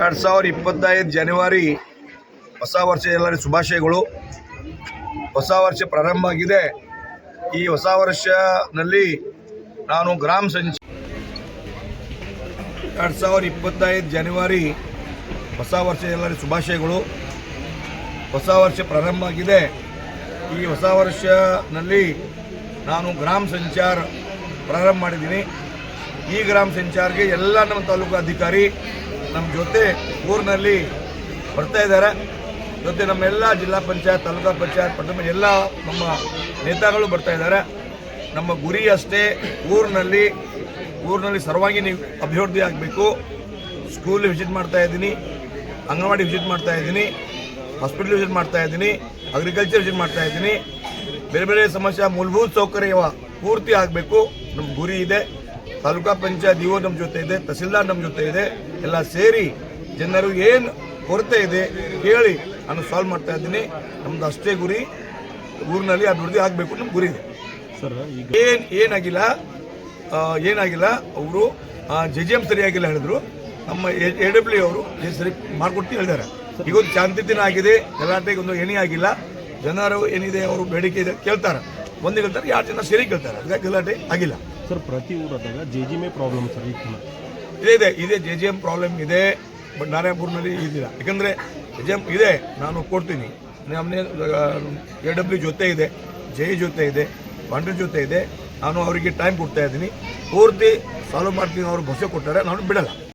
ಎರಡು ಸಾವಿರ ಇಪ್ಪತ್ತೈದು ಜನವರಿ ಹೊಸ ವರ್ಷ ಎಲ್ಲರಿಗೂ ಶುಭಾಶಯಗಳು. ಹೊಸ ವರ್ಷ ಪ್ರಾರಂಭ ಆಗಿದೆ. ಈ ಹೊಸ ವರ್ಷನಲ್ಲಿ ನಾನು ಗ್ರಾಮ ಸಂಚ ಎರಡು ಸಾವಿರ ಇಪ್ಪತ್ತೈದು ಜನವರಿ ಹೊಸ ವರ್ಷ ಎಲ್ಲರಿಗೂ ಶುಭಾಶಯಗಳು. ಹೊಸ ವರ್ಷ ಪ್ರಾರಂಭ ಆಗಿದೆ. ಈ ಹೊಸ ವರ್ಷನಲ್ಲಿ ನಾನು ಗ್ರಾಮ ಸಂಚಾರ ಪ್ರಾರಂಭ ಮಾಡಿದ್ದೀನಿ. ಈ ಗ್ರಾಮ ಸಂಚಾರಕ್ಕೆ ಎಲ್ಲ ನಮ್ಮ ತಾಲೂಕು ಅಧಿಕಾರಿ ನಮ್ಮ ಜೊತೆ ಊರಿನಲ್ಲಿ ಬರ್ತಾ ಇದ್ದಾರೆ. ಜೊತೆ ನಮ್ಮೆಲ್ಲ ಜಿಲ್ಲಾ ಪಂಚಾಯತ್, ತಾಲೂಕಾ ಪಂಚಾಯತ್ ಪಟ್ಟಣ ಎಲ್ಲ ನಮ್ಮ ನೇತಾಗಳು ಬರ್ತಾ ಇದ್ದಾರೆ. ನಮ್ಮ ಗುರಿ ಅಷ್ಟೇ, ಊರಿನಲ್ಲಿ ಊರಿನಲ್ಲಿ ಸರ್ವಾಂಗೀಣ ಅಭಿವೃದ್ಧಿ ಆಗಬೇಕು. ಸ್ಕೂಲ್ ವಿಸಿಟ್ ಮಾಡ್ತಾ ಇದ್ದೀನಿ, ಅಂಗನವಾಡಿ ವಿಸಿಟ್ ಮಾಡ್ತಾ ಇದ್ದೀನಿ, ಹಾಸ್ಪಿಟ್ಲ್ ವಿಸಿಟ್ ಮಾಡ್ತಾ ಇದ್ದೀನಿ, ಅಗ್ರಿಕಲ್ಚರ್ ವಿಸಿಟ್ ಮಾಡ್ತಾ ಇದ್ದೀನಿ. ಬೇರೆ ಬೇರೆ ಸಮಸ್ಯೆ, ಮೂಲಭೂತ ಸೌಕರ್ಯ ಪೂರ್ತಿ ಆಗಬೇಕು. ನಮ್ಮ ಗುರಿ ಇದೆ. ತಾಲೂಕಾ ಪಂಚಾಯತ್ ಇಒ ನಮ್ಮ ಜೊತೆ ಇದೆ ತಹಸೀಲ್ದಾರ್ ನಮ್ಮ ಜೊತೆ ಇದೆ ಎಲ್ಲ ಸೇರಿ ಜನರು ಏನು ಕೊರತೆ ಇದೆ ಕೇಳಿ ನಾನು ಸಾಲ್ವ್ ಮಾಡ್ತಾ ಇದ್ದೀನಿ. ನಮ್ದು ಅಷ್ಟೇ ಗುರಿ ಊರಿನಲ್ಲಿ ಅಭಿವೃದ್ಧಿ ಆಗಬೇಕು ನಮ್ಮ ಗುರಿ ಇದೆ. ಸರ್ ಏನು ಏನ್ ಏನಾಗಿಲ್ಲ ಏನಾಗಿಲ್ಲ ಅವರು ಜೆ ಜಿ ಎಂ ಸರಿಯಾಗಿಲ್ಲ ಹೇಳಿದ್ರು. ನಮ್ಮ ಎ ಡಬ್ಲ್ಯೂ ಅವರು ಸರಿ ಮಾಡ್ಕೊಡ್ತೀನಿ ಹೇಳಿದ್ದಾರೆ. ಈಗ ಒಂದು ಶಾಂತಿ ದಿನ ಆಗಿದೆ ಗಲಾಟೆಗೆ ಒಂದು ಏನೇ ಆಗಿಲ್ಲ. ಜನರು ಏನಿದೆ ಅವರು ಬೇಡಿಕೆ ಇದೆ ಕೇಳ್ತಾರೆ. ಒಂದು ಕೇಳ್ತಾರೆ ಎರಡು ಜನ ಸೇರಿ ಕೇಳ್ತಾರೆ. ಅದಕ್ಕೆ ಗಲಾಟೆ ಆಗಿಲ್ಲ. ಸರ್, ಪ್ರತಿ ಊರದಾಗ ಜೆ ಜಿ ಮೇ ಪ್ರಾಬ್ಲಮ್ ಸರ್ ಇದೆ ಇದೆ, ಇದೇ, ಇದೆ, ಜೆ ಜಿ ಎಂ ಪ್ರಾಬ್ಲಮ್ ಇದೆ ಬಟ್ ನಾರಾಯಣಪುರ್ನಲ್ಲಿ ಇದಿಲ್ಲ. ಯಾಕಂದರೆ ಜೆ ಜಿ ಎಂ ಇದೆ, ನಾನು ಕೊಡ್ತೀನಿ. ನಮ್ಮನೆ ಎ ಡಬ್ಲ್ಯೂ ಜೊತೆ ಇದೆ, ಜೆ ಜೊತೆ ಇದೆ ಬಾಂಡ್ರಿ ಜೊತೆ ಇದೆ. ನಾನು ಅವರಿಗೆ ಟೈಮ್ ಕೊಡ್ತಾ ಇದ್ದೀನಿ. ಪೂರ್ತಿ ಸಾಲ್ವ್ ಮಾಡ್ತೀನಿ, ಅವರು ಭರವಸೆ ಕೊಟ್ಟಾರೆ, ನಾನು ಬಿಡಲ್ಲ.